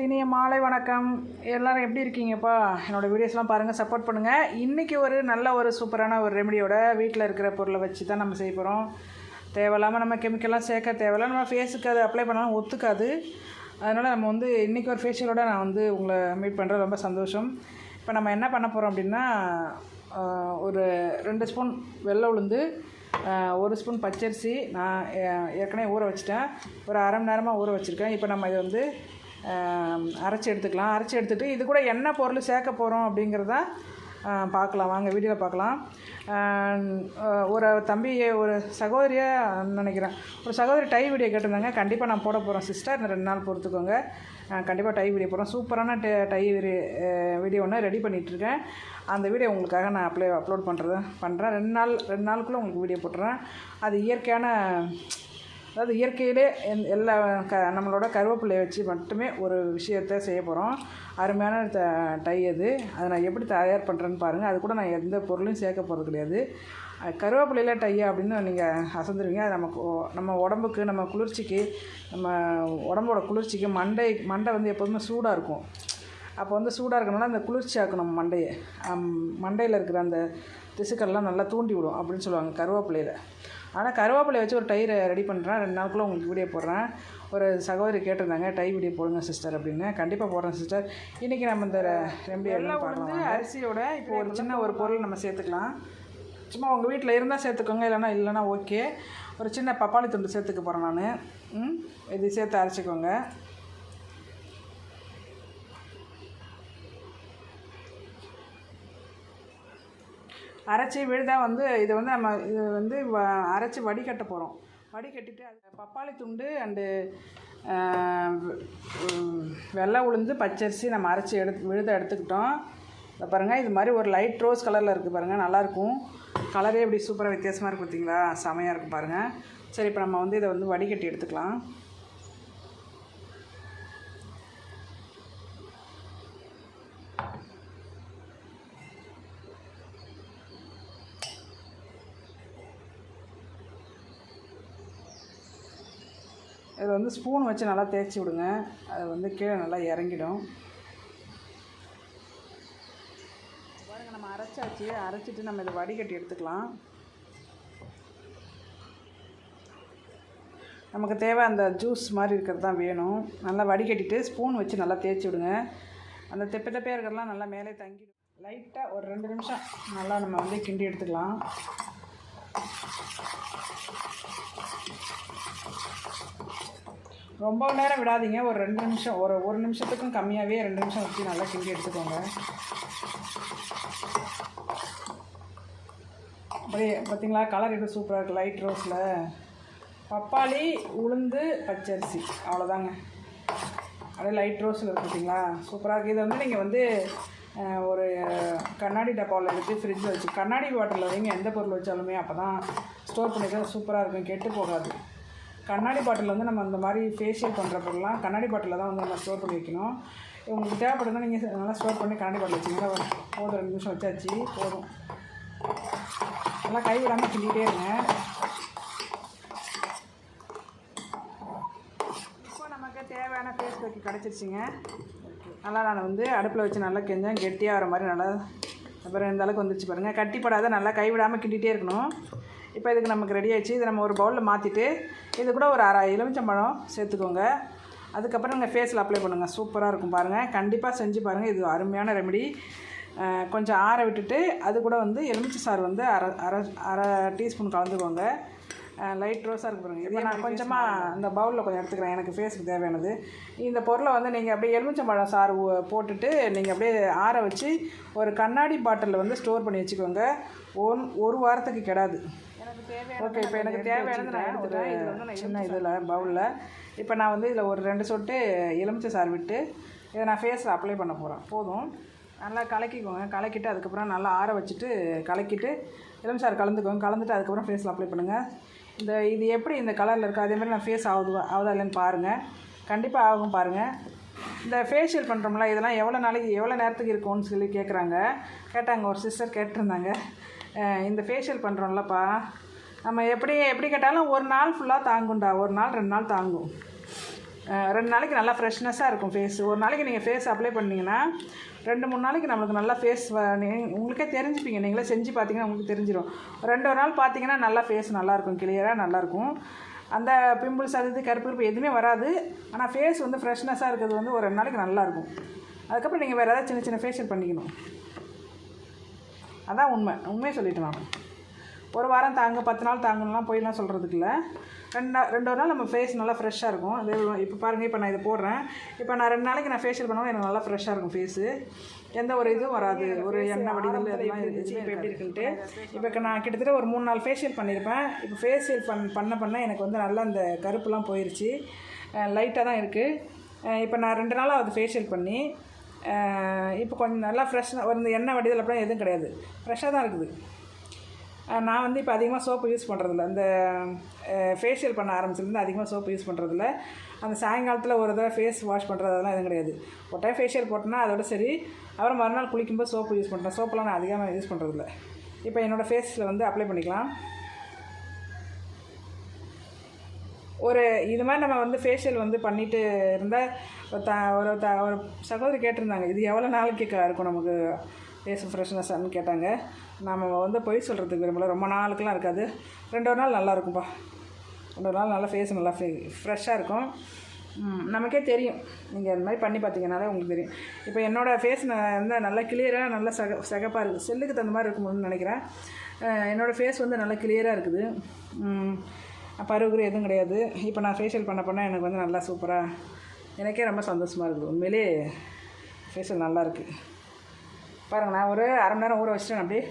இனிய மாலை வணக்கம். எல்லோரும் எப்படி இருக்கீங்கப்பா? என்னோடய வீடியோஸ்லாம் பாருங்கள் சப்போர்ட் பண்ணுங்கள் இன்றைக்கி ஒரு நல்ல ஒரு சூப்பரான ஒரு ரெமடியோட வீட்டில் இருக்கிற பொருளை வச்சு தான் நம்ம செய்ய போகிறோம் தேவையில்லாமல் நம்ம கெமிக்கல்லாம் சேர்க்க தேவையில்ல. நம்ம ஃபேஸுக்கு அது அப்ளை பண்ணாலும் ஒத்துக்காது. அதனால் நம்ம வந்து இன்றைக்கி ஒரு ஃபேஷியலோட நான் வந்து உங்களை மீட் பண்ணுறது ரொம்ப சந்தோஷம். இப்போ நம்ம என்ன பண்ண போகிறோம் அப்படின்னா ஒரு ரெண்டு ஸ்பூன் வெள்ளை உளுந்து ஒரு ஸ்பூன் பச்சரிசி. நான் ஏற்கனவே ஊற வச்சுட்டேன். ஒரு அரை மணி நேரமாக ஊற வச்சுருக்கேன். இப்போ நம்ம இதை வந்து அரைச்சி எடுத்துக்கலாம். அரைச்சி எடுத்துகிட்டு இது கூட என்ன பொருள் சேர்க்க போகிறோம் அப்படிங்கிறத பார்க்கலாம். வாங்க வீடியோவில் பார்க்கலாம். ஒரு தம்பி ஒரு சகோதரியாக நினைக்கிறேன். ஒரு சகோதரி டை வீடியோ கேட்டிருந்தாங்க. கண்டிப்பாக நான் போட போகிறோம் சிஸ்டர் இந்த ரெண்டு நாள் பொறுத்துக்கோங்க. கண்டிப்பாக டை வீடியோ போகிறோம் சூப்பரான டை டை வீடியோ ஒன்று ரெடி பண்ணிகிட்ருக்கேன் அந்த வீடியோ உங்களுக்காக நான் அப்ளை அப்லோட் பண்ணுறது பண்ணுறேன் ரெண்டு நாள் ரெண்டு நாளுக்குள்ளே உங்களுக்கு வீடியோ போட்டுறேன். அது இயற்கையான அதாவது இயற்கையிலே எந் எல்லா க நம்மளோட கருவேப்பிலையை வச்சு மட்டுமே ஒரு விஷயத்த செய்ய போகிறோம் அருமையான த டை அது. அதை நான் எப்படி தயார் பண்ணுறேன்னு பாருங்கள் அது கூட நான் எந்த பொருளையும் சேர்க்க போகிறது கிடையாது. அது கருவேப்பிலையில் டையா அப்படின்னு நீங்கள் அசந்துருவீங்க. அது நமக்கு நம்ம உடம்புக்கு நம்ம குளிர்ச்சிக்கு நம்ம உடம்போட குளிர்ச்சிக்கு மண்டை மண்டை வந்து எப்போதுமே சூடாக இருக்கும். அப்போ வந்து சூடாக இருக்கனால அந்த குளிர்ச்சி ஆக்கணும் நம்ம மண்டையை மண்டையில் இருக்கிற அந்த திசுக்கள்லாம் நல்லா தூண்டி விடும் அப்படின்னு சொல்லுவாங்க கருவேப்பிலையில். ஆனால் கருவேப்பிலையை வச்சு ஒரு டை ரெடி பண்ணுறேன் ரெண்டு நாளுக்குள்ளே உங்களுக்கு வீடியோ போடுறேன். ஒரு சகோதரி கேட்டிருந்தாங்க டை வீடியோ போடுங்க சிஸ்டர் அப்படின்னு. கண்டிப்பாக போடுறேன் சிஸ்டர் இன்றைக்கி நம்ம இந்த ரெமடி எல்லாம் பார்க்கலாம் அரிசியோட இப்போ ஒரு சின்ன ஒரு பொருள் நம்ம சேர்த்துக்கலாம். சும்மா உங்கள் வீட்டில் இருந்தால் சேர்த்துக்கோங்க இல்லைன்னா இல்லைன்னா ஓகே ஒரு சின்ன பப்பாளி துண்டு சேர்த்துக்க போகிறேன் நான். ம் இது சேர்த்து அரைச்சிக்கோங்க. அரைச்சி விழுதா வந்து இதை வந்து நம்ம இது வந்து வ அரைச்சி வடிகட்ட போகிறோம் வடிகட்டிட்டு அது பப்பாளி துண்டு அண்டு வெள்ளை உளுந்து பச்சரிசி நம்ம அரைச்சி எடுத்து விழுத எடுத்துக்கிட்டோம். இதை பாருங்கள் இது மாதிரி ஒரு லைட் ரோஸ் கலரில் இருக்குது பாருங்கள் நல்லாயிருக்கும் கலரே இப்படி சூப்பராக வித்தியாசமாக இருக்குது பார்த்தீங்களா செமையாக இருக்குது பாருங்கள் சரி இப்போ நம்ம வந்து இதை வந்து வடிகட்டி எடுத்துக்கலாம். இதில் வந்து ஸ்பூன் வச்சு நல்லா தேய்ச்சி விடுங்க. அது வந்து கீழே நல்லா இறங்கிடும். பாருங்க நம்ம அரைச்சாச்சு. அரைச்சிட்டு நம்ம இதை வடிகட்டி எடுத்துக்கலாம். நமக்கு தேவை அந்த ஜூஸ் மாதிரி இருக்கிறது தான் வேணும். நல்லா வடிகட்டிட்டு ஸ்பூன் வச்சு நல்லா தேய்ச்சி விடுங்க. அந்த தெப்ப தெப்பையாக இருக்கிறதெல்லாம் நல்லா மேலே தங்கிடும். லைட்டாக ஒரு ரெண்டு நிமிஷம் நல்லா நம்ம வந்து கிண்டி எடுத்துக்கலாம். ரொம்ப நேரம் விடாதீங்க. ஒரு ரெண்டு நிமிஷம் ஒரு ஒரு நிமிஷத்துக்கும் கம்மியாகவே ரெண்டு நிமிஷம் வச்சு நல்லா கிண்டி எடுத்துக்கோங்க. அப்படியே பார்த்தீங்களா கலர் எப்படி சூப்பராக இருக்குது லைட் ரோஸில் பப்பாளி உளுந்து பச்சரிசி. அவ்வளோதாங்க அப்படியே லைட் ரோஸில் இருக்குதுங்களா பார்த்தீங்களா சூப்பராக இருக்குது இதை வந்து நீங்கள் வந்து ஒரு கண்ணாடி டப்பாவில் எடுத்து ஃப்ரிட்ஜில் வச்சு கண்ணாடி பாட்டிலில் வைங்க எந்த பொருள் வச்சாலுமே அப்போ தான் ஸ்டோர் பண்ணிக்க சூப்பராக இருக்கும் கெட்டு போகாது. கண்ணாடி பாட்டில் வந்து நம்ம அந்த மாதிரி ஃபேஷியல் பண்ணுற பொருள்லாம் கண்ணாடி பாட்டிலில் தான் வந்து நம்ம ஸ்டோர் பண்ணி வைக்கணும். உங்களுக்கு தேவைப்படுதுன்னா நீங்கள் நல்லா ஸ்டோர் பண்ணி கண்ணாடி பாட்டில் வச்சிங்கன்னா போதும் ரெண்டு நிமிஷம் வச்சாச்சு போதும். நல்லா கைவிடாமல் கிண்டிகிட்டே இருங்க. இப்போ நமக்கு தேவையான ஃபேஸ் பேக்கு கிடச்சிருச்சிங்க. நல்லா நான் வந்து அடுப்பில் வச்சு நல்லா கெஞ்சேன் கெட்டியாக வர மாதிரி நல்லா அப்புறம் இந்த அளவுக்கு வந்துருச்சு பாருங்கள் கட்டிப்படாத நல்லா கைவிடாமல் கிண்டிகிட்டே இருக்கணும். இப்போ இதுக்கு நமக்கு ரெடி ஆயிடுச்சு. இதை நம்ம ஒரு பவுலில் மாற்றிட்டு இது கூட ஒரு அரை எலுமிச்சம்பழம் சேர்த்துக்கோங்க. அதுக்கப்புறம் நீங்கள் ஃபேஸில் அப்ளை பண்ணுங்கள் சூப்பராக இருக்கும் பாருங்கள் கண்டிப்பாக செஞ்சு பாருங்கள் இது அருமையான ரெமெடி கொஞ்சம் ஆற விட்டுட்டு அது கூட வந்து எலுமிச்சை சாறு வந்து அரை அரை அரை டீஸ்பூன் கலந்துக்கோங்க. லைட் ரோஸாக இருக்கு பாருங்க. இப்போ நான் கொஞ்சமாக அந்த பவுலில் கொஞ்சம் எடுத்துக்கிறேன். எனக்கு ஃபேஸுக்கு தேவையானது. இந்த பொருளை வந்து நீங்கள் அப்படியே எலுமிச்சம்பழம் சாறு போட்டுட்டு நீங்கள் அப்படியே ஆற வச்சு ஒரு கண்ணாடி பாட்டிலில் வந்து ஸ்டோர் பண்ணி வச்சுக்கோங்க. ஒன் ஒரு வாரத்துக்கு கெடாது. ஓகே இப்போ எனக்கு தேவையானது நான் எடுத்துட்டேன் இது வந்து நான் சின்ன இதில் பவுலில் இப்போ நான் வந்து இதில் ஒரு ரெண்டு சொட்டு எலுமிச்சை சாறு விட்டு இதை நான் ஃபேஸில் அப்ளை பண்ண போகிறேன் போதும். நல்லா கலக்கிக்கோங்க. கலக்கிட்டு அதுக்கப்புறம் நல்லா ஆற வச்சுட்டு கலக்கிட்டு எலுமிச்சை சாறு கலந்துக்கோங்க. கலந்துட்டு அதுக்கப்புறம் ஃபேஸில் அப்ளை பண்ணுங்கள் இந்த இது எப்படி இந்த கலரில் இருக்குது அதே மாதிரி நான் ஃபேஸ் ஆகுது ஆகுதா இல்லைன்னு பாருங்கள் கண்டிப்பாக ஆகும் பாருங்கள் இந்த ஃபேஷியல் பண்ணுறோம்ல இதெல்லாம் எவ்வளோ நாளைக்கு எவ்வளோ நேரத்துக்கு இருக்கும்னு சொல்லி கேட்குறாங்க கேட்டாங்க ஒரு சிஸ்டர் கேட்டிருந்தாங்க. இந்த ஃபேஷியல் பண்ணுறோம்லப்பா நம்ம எப்படி எப்படி கேட்டாலும் ஒரு நாள் ஃபுல்லாக தாங்கும்டா. ஒரு நாள் ரெண்டு நாள் தாங்கும். ரெண்டு நாளைக்கு நல்லா ஃப்ரெஷ்னஸாக இருக்கும் ஃபேஸ் ஒரு நாளைக்கு நீங்கள் ஃபேஸ் அப்ளை பண்ணிங்கன்னா ரெண்டு மூணு நாளைக்கு நம்மளுக்கு நல்லா ஃபேஸ் உங்களுக்கே தெரிஞ்சுப்பீங்க. நீங்களே செஞ்சு பார்த்தீங்கன்னா உங்களுக்கு தெரிஞ்சிடும் ரெண்டு ஒரு நாள் பார்த்தீங்கன்னா நல்லா ஃபேஸ் நல்லாயிருக்கும் கிளியராக நல்லாயிருக்கும் அந்த பிம்பிள்ஸ் அது இது கருப்பு கருப்பு எதுவுமே வராது. ஆனால் ஃபேஸ் வந்து ஃப்ரெஷ்னஸாக இருக்கிறது வந்து ஒரு ரெண்டு நாளைக்கு நல்லாயிருக்கும் அதுக்கப்புறம் நீங்கள் வேறு ஏதாவது சின்ன சின்ன ஃபேஷியல் பண்ணிக்கணும். அதான் உண்மை. உண்மையை சொல்லிட்டு நான். ஒரு வாரம் தாங்க பத்து நாள் தாங்கலாம் போயெல்லாம் சொல்கிறதுக்கு இல்லை. ரெண்டு நாள் ரெண்டு ஒரு நாள் நம்ம ஃபேஸ் நல்லா ஃப்ரெஷ்ஷாக இருக்கும். அது இப்போ பாருங்கள் இப்போ நான் இதை போடுறேன். இப்போ நான் ரெண்டு நாளைக்கு நான் ஃபேஷியல் பண்ணுவோம் எனக்கு நல்லா ஃப்ரெஷ்ஷாக இருக்கும் ஃபேஸு எந்த ஒரு இதுவும் வராது. ஒரு எண்ணெய் வடிதல் அதெல்லாம் இருந்துச்சு? இப்போ எப்படி இருக்குன்ட்டு? இப்போ நான் கிட்டத்தட்ட ஒரு மூணு நாள் ஃபேஷியல் பண்ணியிருப்பேன் இப்போ ஃபேஷியல் பண் பண்ண பண்ண எனக்கு வந்து நல்லா அந்த கருப்புலாம் போயிடுச்சு லைட்டாக தான் இருக்குது இப்போ நான் ரெண்டு நாளாக அது ஃபேஷியல் பண்ணி இப்போ கொஞ்சம் நல்லா ஃப்ரெஷ்ஷாக ஒரு எண்ணெய் வடிதல் அப்படிலாம் எதுவும் கிடையாது. ஃப்ரெஷ்ஷாக தான் இருக்குது. நான் வந்து இப்போ அதிகமாக சோப்பு யூஸ் பண்ணுறதில்ல இந்த ஃபேஷியல் பண்ண ஆரம்பிச்சிருந்து அதிகமாக சோப்பு யூஸ் பண்ணுறதில்ல அந்த சாயங்காலத்தில் ஒரு தடவை ஃபேஸ் வாஷ் பண்ணுறது அதெல்லாம் எதுவும் கிடையாது. ஒரு டைம் ஃபேஷியல் போட்டோன்னா அதோட சரி. அப்புறம் மறுநாள் குளிக்கும்போது சோப்பு யூஸ் பண்ணுறேன் சோப்பெல்லாம் நான் அதிகமாக யூஸ் பண்ணுறதில்ல இப்போ என்னோடய ஃபேஸில் வந்து அப்ளை பண்ணிக்கலாம். ஒரு இது மாதிரி நம்ம வந்து ஃபேஷியல் வந்து பண்ணிட்டு இருந்தால் ஒரு த ஒரு த ஒரு சகோதரி கேட்டிருந்தாங்க இது எவ்வளோ நாளைக்கு இருக்கும் நமக்கு ஃபேஸ் ஃப்ரெஷ்னஸ்ன்னு கேட்டாங்க. நம்ம வந்து பொய் சொல்கிறதுக்கு விரும்பல. ரொம்ப நாளுக்கெலாம் இருக்காது. ரெண்டு ஒரு நாள் நல்லா இருக்கும்ப்பா ரெண்டு ஒரு நாள் நல்லா ஃபேஸ் நல்லா ஃப்ரெஷ்ஷாக இருக்கும். நமக்கே தெரியும். நீங்கள் அந்த மாதிரி பண்ணி பார்த்தீங்கனாலே உங்களுக்கு தெரியும். இப்போ என்னோடய ஃபேஸ் வந்து நல்லா கிளியராக நல்லா சக சகப்பாக இருக்குது செல்லுக்கு தகுந்த மாதிரி இருக்கும்னு நினைக்கிறேன். என்னோடய ஃபேஸ் வந்து நல்லா கிளியராக இருக்குது. ம், பருகுரு எதுவும் கிடையாது. இப்போ நான் ஃபேஷியல் பண்ண போனால் எனக்கு வந்து நல்லா சூப்பராக எனக்கே ரொம்ப சந்தோஷமாக இருக்குது. உண்மையிலே ஃபேஷியல் நல்லா இருக்குது பாருங்கள் நான் ஒரு அரை மணி நேரம் ஊற வச்சிட்டேன் அப்படியே.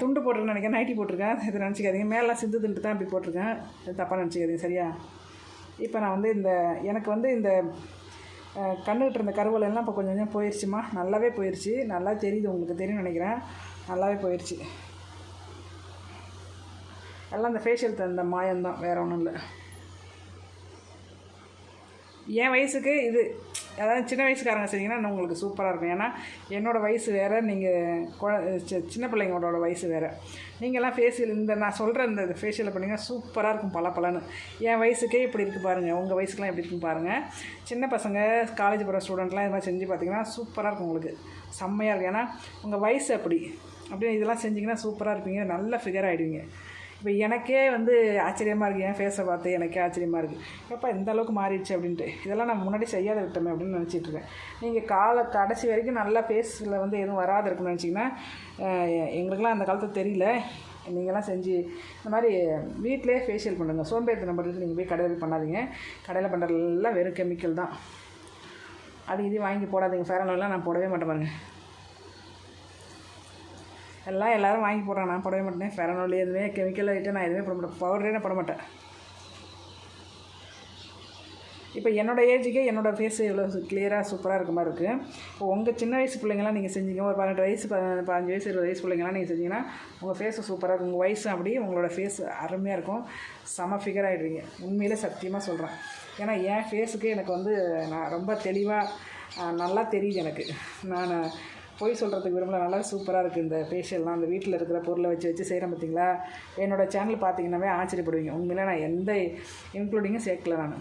துண்டு போட்டிருக்கேன் நினைக்கிறேன். நைட்டி போட்டிருக்கேன். இது நினச்சிக்காதீங்க. மேலாம் சிந்து துண்டு தான் இப்படி போட்டிருக்கேன். இது தப்பாக நினச்சிக்காதீங்க. சரியா? இப்போ நான் வந்து இந்த எனக்கு வந்து இந்த அஹ், இருந்த கருவலை எல்லாம் இப்போ கொஞ்சம் கொஞ்சம் போயிடுச்சுமா நல்லாவே போயிடுச்சு நல்லா தெரியுது உங்களுக்கு. தெரியும்னு நினைக்கிறேன். நல்லாவே போயிடுச்சு எல்லாம் இந்த ஃபேஷியல் தந்த மாயம்தான். வேறு ஒன்றும் இல்லை. என் வயசுக்கு இது அதாவது சின்ன வயசுக்காரங்க செஞ்சிங்கன்னா உங்களுக்கு சூப்பராக இருக்கும். ஏன்னா என்னோடய வயசு வேறு நீங்கள் குழ சின்ன பிள்ளைங்களோட வயசு வேறு. நீங்கள்லாம் ஃபேஷியல் இந்த நான் சொல்கிற இந்த ஃபேஷியலை பண்ணிங்கன்னா சூப்பராக இருக்கும் பல பலன்னு. என் வயசுக்கே இப்படி இருக்குது பாருங்கள் உங்கள் வயசுக்கெலாம் எப்படி இருக்குன்னு பாருங்கள் சின்ன பசங்க காலேஜ் போகிற ஸ்டூடெண்ட்லாம் இது மாதிரி செஞ்சு பார்த்தீங்கன்னா சூப்பராக இருக்கும் உங்களுக்கு. செம்மையாக இருக்கும். ஏன்னா உங்கள் வயசு அப்படி. அப்படியே இதெல்லாம் செஞ்சிங்கன்னா சூப்பராக இருப்பீங்க. நல்ல ஃபிகர் ஆகிடுவீங்க இப்போ எனக்கே வந்து ஆச்சரியமாக இருக்குது என் ஃபேஸை பார்த்து எனக்கே ஆச்சரியமாக இருக்குது எப்போ இந்த அளவுக்கு மாறிடுச்சு அப்படின்ட்டு. இதெல்லாம் நான் முன்னாடி செய்யாத விட்டோமே அப்படின்னு நினச்சிட்டு இருக்கேன். நீங்கள் கால கடைசி வரைக்கும் நல்லா ஃபேஸில் வந்து எதுவும் வராது இருக்குன்னு நினச்சிங்கன்னா எங்களுக்கெல்லாம் அந்த காலத்தில் தெரியல. நீங்களாம் செஞ்சு இந்த மாதிரி வீட்டிலே ஃபேஷியல் பண்ணுங்கள் சோம்பேறி நம்பருக்கு நீங்கள் போய் கடையில் போய் பண்ணாதீங்க. கடையில் பண்ணுறதெல்லாம் வெறும் கெமிக்கல் தான். அது இது வாங்கி போடாதீங்க. ஃபேரனெல்லாம் நான் போடவே மாட்டேன் பாருங்க. எல்லாம் எல்லோரும் வாங்கி போடுறான் நான் போடவே மாட்டேன். ஃபெரனோலி எதுவுமே கெமிக்கல் ஐட்டம் நான் எதுவுமே போட மாட்டேன். பவுடரே நான் போட மாட்டேன். இப்போ என்னோடய ஏஜுக்கே என்னோடய ஃபேஸ் இவ்வளோ கிளியராக சூப்பராக இருக்க மாதிரி இருக்குது இப்போ உங்கள் சின்ன வயசு பிள்ளைங்களாம் நீங்கள் செஞ்சீங்க ஒரு பதினெட்டு வயசு ப- பதினஞ்சு வயசு இருபது வயசு பிள்ளைங்களாம் நீங்கள் செஞ்சீங்கன்னா உங்கள் ஃபேஸு சூப்பராக இருக்கும். உங்கள் வயசு அப்படி உங்களோட ஃபேஸ் அருமையாக இருக்கும். செம ஃபிகர் ஆகிடுவீங்க உண்மையிலே சத்தியமாக சொல்கிறேன் ஏன்னா என் ஃபேஸுக்கு எனக்கு வந்து நான் ரொம்ப தெளிவாக நல்லா தெரியுது எனக்கு. நான் பொய் சொல்கிறதுக்கு விரும்பல. நல்லா சூப்பராக இருக்குது இந்த ஃபேஷியல்லாம் அந்த வீட்டில் இருக்கிற பொருளை வச்சு வச்சு செய்கிறேன் பார்த்தீங்களா என்னோடய சேனல் பார்த்தீங்கன்னாவே ஆச்சரியப்படுவீங்க. உண்மையிலே நான் எந்த இன்க்ளூடிங்கும் சேர்க்கல நான்.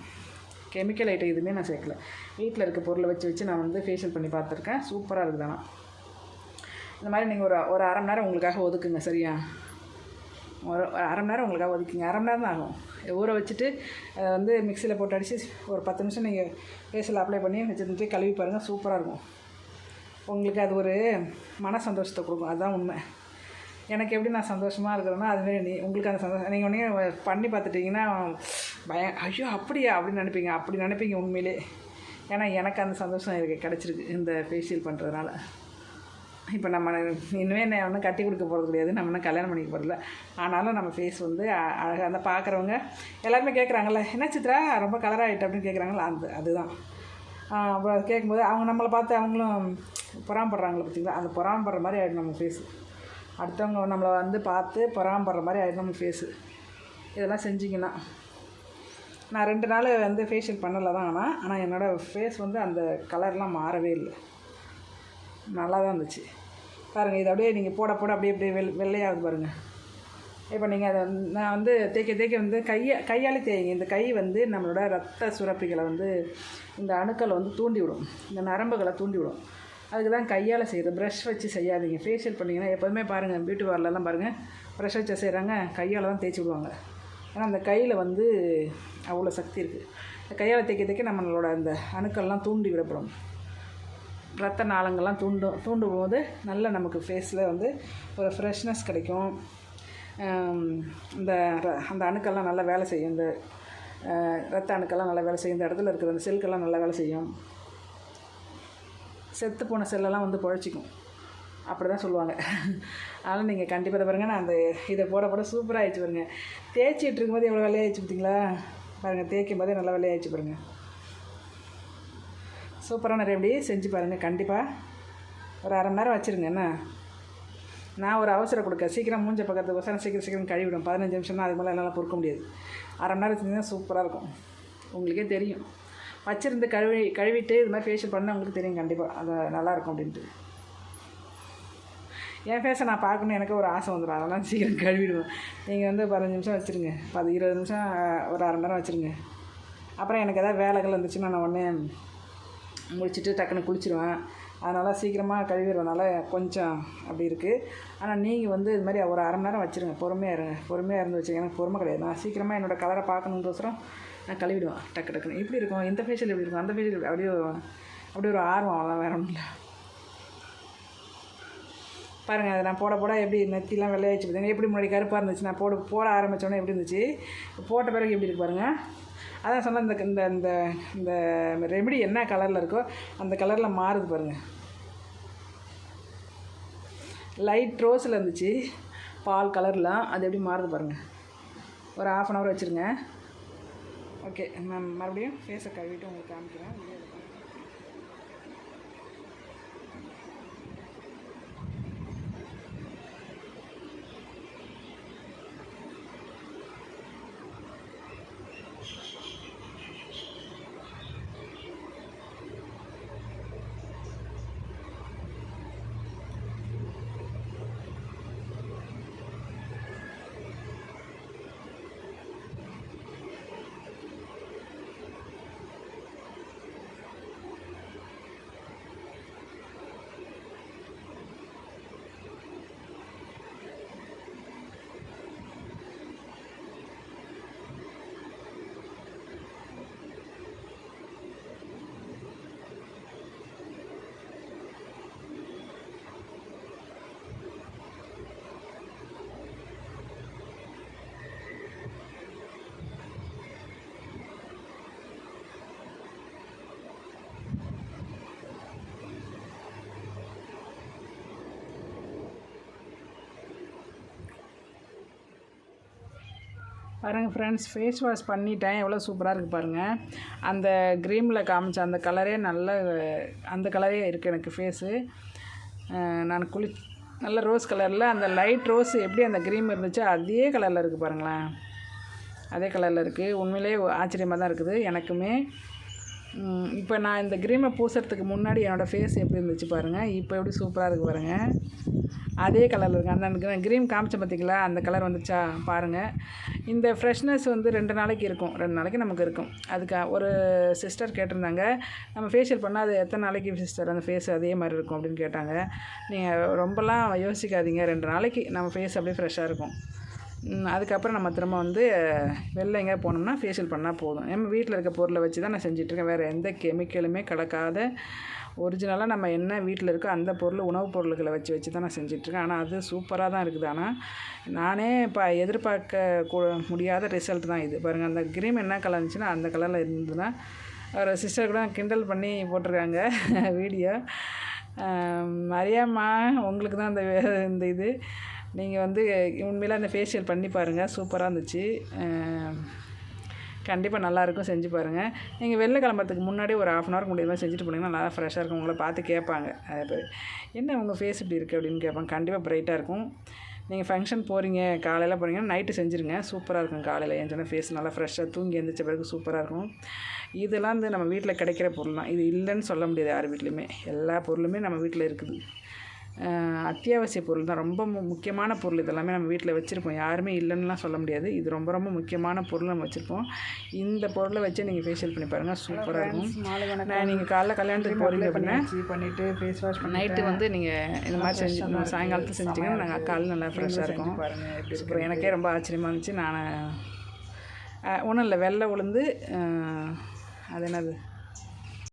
கெமிக்கல் ஐட்டம் எதுவுமே நான் சேர்க்கல. வீட்டில் இருக்க பொருளை வச்சு வச்சு நான் வந்து ஃபேஷியல் பண்ணி பார்த்துருக்கேன். சூப்பராக இருக்குது ஆனால் இந்த மாதிரி நீங்கள் ஒரு ஒரு அரை மணி நேரம் உங்களுக்காக ஒதுக்குங்க சரியா? ஒரு அரை மணி நேரம் உங்களுக்காக ஒதுக்குங்க. அரை மணி நேரம் தான் ஆகும். ஊற வச்சுட்டு அதை வந்து மிக்சியில் போட்டு அடித்து ஒரு பத்து நிமிஷம் நீங்கள் ஃபேஸில் அப்ளை பண்ணி வச்சுட்டு கழுவி பாருங்கள் சூப்பராக இருக்கும். உங்களுக்கு அது ஒரு மன சந்தோஷத்தை கொடுக்கும். அதுதான் உண்மை. எனக்கு எப்படி நான் சந்தோஷமாக இருக்கிறேனோ அதுமாரி நீ உங்களுக்கு அந்த சந்தோஷம் நீங்கள் உடனே பண்ணி பார்த்துட்டிங்கன்னா பய ஐயோ அப்படியா? அப்படின்னு நினைப்பீங்க. அப்படி நினைப்பீங்க உண்மையிலே. ஏன்னா எனக்கு அந்த சந்தோஷம் எனக்கு கிடச்சிருக்கு இந்த ஃபேஷியல் பண்ணுறதுனால இப்போ நம்ம இனிமேல் என்ன ஒன்றும் கட்டி கொடுக்க போகிறது கிடையாது. நம்ம இன்னும் கல்யாணம் பண்ணிக்க போகிறதில்ல ஆனாலும் நம்ம ஃபேஸ் வந்து அழகாக இருந்தால் அந்த பார்க்குறவங்க எல்லாருமே கேட்குறாங்கல்ல என்ன சித்ரா? ரொம்ப கலர் ஆகிட்டு அப்படின்னு கேட்குறாங்களா அந்த அதுதான். அப்புறம் அது கேட்கும்போது அவங்க நம்மளை பார்த்து அவங்களும் பொறாம்படுறாங்களே பார்த்தீங்களா? அந்த பொறாம்படுற மாதிரி ஆகிடும் நம்ம ஃபேஸு அடுத்தவங்க நம்மளை வந்து பார்த்து பொறாம்படுற மாதிரி ஆகிடும் நம்ம ஃபேஸு இதெல்லாம் செஞ்சிங்கன்னா. நான் ரெண்டு நாள் வந்து ஃபேஷியல் பண்ணலை தான் ஆனால் ஆனால் என்னோடய ஃபேஸ் வந்து அந்த கலர்லாம் மாறவே இல்லை. நல்லா தான் இருந்துச்சு. பாருங்கள் இது அப்படியே நீங்கள் போட போட அப்படியே அப்படியே வெள் வெள்ளையாகுது பாருங்கள் இப்போ நீங்கள் அதை வந்து நான் வந்து தேய்க்க தேய்க்க வந்து கையை கையாலே தேய்ங்க. இந்த கை வந்து நம்மளோட ரத்த சுரப்பிகளை வந்து இந்த அணுக்களை வந்து தூண்டி விடும் இந்த நரம்புகளை தூண்டி விடும் அதுக்கு தான் கையால் செய்கிறது ப்ரஷ் வச்சு செய்யாதீங்க. ஃபேஷியல் பண்ணிங்கன்னா எப்போதுமே பாருங்கள் பியூட்டி பார்லர்லாம் பாருங்கள் ப்ரஷ் வச்சு செய்கிறாங்க கையால் தான் தேய்ச்சி விடுவாங்க. ஏன்னா அந்த கையில் வந்து அவ்வளோ சக்தி இருக்குது கையால் தேய்க்க தேய்க்க நம்மளோட அந்த அணுக்கள்லாம் தூண்டி விடப்படும். ரத்த நாளங்கள்லாம் தூண்டும் தூண்டும் போது நல்ல நமக்கு ஃபேஸில் வந்து ஒரு ஃப்ரெஷ்னஸ் கிடைக்கும். இந்த ர- அந்த அணுக்கள்லாம் நல்லா வேலை செய்யும். இந்த ரத்த அணுக்கள்லாம் நல்லா வேலை செய்யும். இந்த இடத்துல இருக்கிற அந்த செல்கெல்லாம் நல்லா வேலை செய்யும். செத்து போன செல்லெல்லாம் வந்து பழச்சிக்கும். அப்படி தான் சொல்லுவாங்க. அதனால் நீங்கள் கண்டிப்பாக இதை பாருங்கள் நான் அந்த இதை போட போட சூப்பராக ஆயிடுச்சு பாருங்கள் தேய்ச்சிட்டு இருக்கும்போது எவ்வளோ வேலையாகிடுச்சு பார்த்தீங்களா பாருங்கள் தேய்க்கும் போதே நல்லா வேலையாகிடுச்சு பாருங்கள் சூப்பரான ரெமடி செஞ்சு பாருங்கள் கண்டிப்பாக ஒரு அரை மணி நேரம் வச்சுருங்க. என்ன? நான் ஒரு அவசரம் கொடுக்க. சீக்கிரம் மூஞ்ச பக்கத்து வசனம் சீக்கிரம் சீக்கிரம் கழுவிடும். பதினஞ்சு நிமிஷம்னா அது மேலே என்னால் பொறுக்க முடியாது. அரை மணி நேரம் செஞ்சீங்கன்னா சூப்பராக இருக்கும். உங்களுக்கே தெரியும். வச்சிருந்து கழுவி கழுவிட்டு இது மாதிரி ஃபேஷியல் பண்ணால் உங்களுக்கு தெரியும் கண்டிப்பாக அது நல்லாயிருக்கும் அப்படின்ட்டு. என் ஃபேஸை நான் பார்க்கணும் எனக்கு ஒரு ஆசை வந்துடும் அதெல்லாம் சீக்கிரம் கழுவிடுவேன். நீங்கள் வந்து பதினஞ்சு நிமிஷம் வச்சுருங்க. பத்து இருபது நிமிஷம் ஒரு அரை மணி நேரம் வச்சுருங்க. அப்புறம் எனக்கு எதாவது வேலைகள் இருந்துச்சுன்னா நான் உடனே முடிச்சுட்டு டக்குன்னு குளிச்சிடுவேன் அதனால் சீக்கிரமாக கழுவிடுறதுனால கொஞ்சம் அப்படி இருக்குது ஆனால் நீங்கள் வந்து இது மாதிரி ஒரு அரை மணி நேரம் வச்சுருங்க. பொறுமையாக இருங்க. பொறுமையாக இருந்து வச்சுருங்க. எனக்கு பொறுமை கிடையாது. நான் சீக்கிரமாக என்னோடய கலரை பார்க்கணுன்றோசரம் நான் கழுவிடுவேன். டக்கு டக்குன்னு. இப்படி இருக்கும்? இந்த ஃபேஷியல் இப்படி இருக்கும்? அந்த ஃபேஷியல் அப்படியே அப்படியே ஒரு ஆர்வம் அவ்வளோ வேற ஒன்றும் இல்லை. பாருங்கள் அதை நான் போட போட எப்படி நெத்திலாம் வெள்ளையாச்சு பார்த்தீங்க எப்படி முன்னாடி கருப்பாக இருந்துச்சு? நான் போட போட ஆரம்பித்தோன்னே எப்படி இருந்துச்சு? போட்ட பிறகு எப்படி இருக்கு பாருங்கள் அதான் சொன்ன இந்த இந்த இந்த இந்த ரெமெடி என்ன கலரில் இருக்கோ அந்த கலரில் மாறுது பாருங்கள் லைட் ரோஸில் இருந்துச்சு. பால் கலர்லாம் அது எப்படி மாறுது பாருங்கள் ஒரு ஆஃப் அன் ஹவர் வச்சுருங்க. ஓகே மேம் மறுபடியும் ஃபேஸை கழுவிட்டு உங்களுக்கு காமிக்கிறேன். பாருங்கள் ஃப்ரெண்ட்ஸ் ஃபேஸ் வாஷ் பண்ணிட்டேன். எவ்வளோ சூப்பராக இருக்குது பாருங்கள் அந்த க்ரீமில் காமிச்ச அந்த கலரே நல்ல அந்த கலரே இருக்குது எனக்கு ஃபேஸு நான் குளி நல்ல ரோஸ் கலரில் அந்த லைட் ரோஸ் எப்படி அந்த க்ரீம் இருந்துச்சோ அதே கலரில் இருக்குது பாருங்களேன். அதே கலரில் இருக்குது உண்மையிலே ஆச்சரியமாக தான் இருக்குது. எனக்குமே இப்போ நான் இந்த க்ரீமை பூசுறதுக்கு முன்னாடி என்னோடய ஃபேஸ் எப்படி இருந்துச்சு பாருங்கள் இப்போ எப்படி சூப்பராக இருக்குது பாருங்கள் அதே கலரில் இருக்குது அந்த க்ரீம் காமிச்ச பார்த்தீங்களா அந்த கலர் வந்துச்சா பாருங்கள் இந்த ஃப்ரெஷ்னஸ் வந்து ரெண்டு நாளைக்கு இருக்கும். ரெண்டு நாளைக்கு நமக்கு இருக்கும். அதுக்கு ஒரு சிஸ்டர் கேட்டிருந்தாங்க. நம்ம ஃபேஷியல் பண்ணால் அது எத்தனை நாளைக்கு சிஸ்டர் அந்த ஃபேஸ் அதே மாதிரி இருக்கும் அப்படின்னு கேட்டாங்க. நீங்கள் ரொம்பலாம் யோசிக்காதீங்க. ரெண்டு நாளைக்கு நம்ம ஃபேஸ் அப்படியே ஃப்ரெஷ்ஷாக இருக்கும். அதுக்கப்புறம் நம்ம திரும்ப வந்து வெளில எங்கேயா போனோம்னா ஃபேஷியல் பண்ணால் போதும். நம்ம வீட்டில் இருக்க பொருளை வச்சு தான் நான் செஞ்சிட்ருக்கேன். வேறு எந்த கெமிக்கலுமே கலக்காத ஒரிஜினலாக நம்ம என்ன வீட்டில் இருக்கோ அந்த பொருள் உணவுப் பொருள்களை வச்சு வச்சு தான் நான் செஞ்சிட்ருக்கேன். ஆனால் அது சூப்பராக தான் இருக்குது. ஆனால் நானே இப்போ எதிர்பார்க்க கூ- முடியாத ரிசல்ட் தான் இது. பாருங்கள் அந்த க்ரீம் என்ன கலர் இருந்துச்சுன்னா அந்த கலரில் இருந்ததுன்னா ஒரு சிஸ்டர் கூட கிண்டல் பண்ணி போட்டிருக்காங்க வீடியோ மரியாம்மா உங்களுக்கு தான் இந்த இந்த இது. நீங்கள் வந்து உண்மையில அந்த ஃபேஷியல் பண்ணி பாருங்கள் சூப்பராக இருந்துச்சு. கண்டிப்பாக நல்லாயிருக்கும் செஞ்சு பாருங்கள் நீங்கள் வெளில கிளம்புறதுக்கு முன்னாடி ஒரு ஆஃப் அன் ஹவர் முடியுமா செஞ்சுட்டு போனீங்கன்னா நல்லா ஃப்ரெஷ்ஷாக இருக்கும். உங்களை பார்த்து கேட்பாங்க. அதே பேர் என்ன உங்கள் ஃபேஸ் இப்படி இருக்குது அப்படின்னு கேட்பாங்க. கண்டிப்பாக ப்ரைட்டாக இருக்கும். நீங்கள் ஃபங்க்ஷன் போகிறீங்க காலையில் போகிறீங்கன்னா நைட்டு செஞ்சுருங்க. சூப்பராக இருக்கும் காலையில் என் ஃபேஸ் நல்லா ஃப்ரெஷ்ஷாக தூங்கி எழுந்திரிச்ச பிறகு சூப்பராக இருக்கும். இதெல்லாம் வந்து நம்ம வீட்டில் கிடைக்கிற பொருள் தான் இது இல்லைன்னு சொல்ல முடியாது யார் வீட்லேயுமே. எல்லா பொருளுமே நம்ம வீட்டில் இருக்குது. அத்தியாவசிய பொருள் தான். ரொம்ப முக்கியமான பொருள் இதெல்லாமே நம்ம வீட்டில் வச்சுருப்போம். யாருமே இல்லைன்னுலாம் சொல்ல முடியாது. இது ரொம்ப ரொம்ப முக்கியமான பொருள் நம்ம வச்சுருப்போம். இந்த பொருளை வச்சு நீங்கள் ஃபேஷியல் பண்ணி பாருங்கள் சூப்பராக இருக்கும். நான் நீங்கள் காலைல கல்யாணத்துக்கு போகிறீங்க அப்படின்னா பண்ணிவிட்டு ஃபேஸ் வாஷ் பண்ணி நைட்டு வந்து நீங்கள் இந்த மாதிரி செஞ்சு சாயங்காலத்தில் செஞ்சிங்கன்னா நாங்கள் காலையில் நல்லா ஃப்ரெஷ்ஷாக இருக்கும். அப்புறம் எனக்கே ரொம்ப ஆச்சரியமாக இருந்துச்சு. நான் ஒன்றும் இல்லை வெள்ளை உளுந்து அது என்னது?